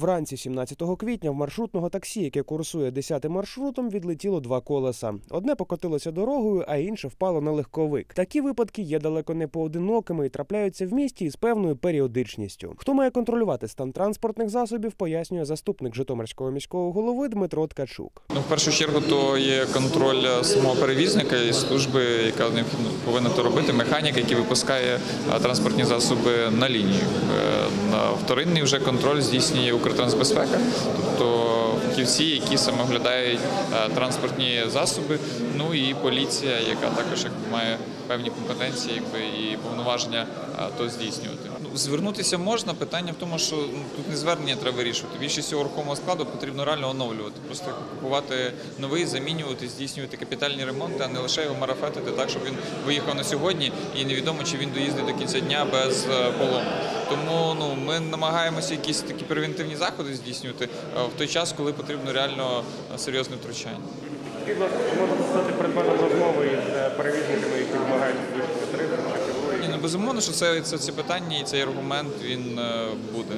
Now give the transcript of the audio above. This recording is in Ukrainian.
Вранці 17 квітня в маршрутного таксі, яке курсує 10 маршрутом, відлетіло два колеса. Одне покотилося дорогою, а інше впало на легковик. Такі випадки є далеко не поодинокими і трапляються в місті із певною періодичністю. Хто має контролювати стан транспортних засобів, пояснює заступник Житомирського міського голови Дмитро Ткачук. Ну, в першу чергу, то є контроль е, самого перевізника і служби, яка повинна то робити, механік, який випускає е, транспортні засоби на лінію. Е, На вторинний вже контроль здійснює Укртрансбезпека, тобто фахівці, які саме оглядають е, транспортні засоби. Ну і поліція, яка також якби, має певні компетенції якби, і повноваження е, то здійснювати. Ну, звернутися можна. Питання в тому, що ну, тут не звернення треба вирішувати. Більшість цього рухомого складу потрібно реально оновлювати. Просто купувати новий, замінювати, здійснювати капітальні ремонти, а не лише його марафетити так, щоб він виїхав на сьогодні, і невідомо, чи він доїздить до кінця дня без е, поломки. Тому ну ми намагаємося якісь такі превентивні заходи здійснювати в той час, коли потрібно реально е, серйозне втручання. Можна стати предметом розмови із е, перевізниками, які вимагають збільшення тарифів чи. Ні, ну безумовно, що це, це, ці питання і цей аргумент він е, буде.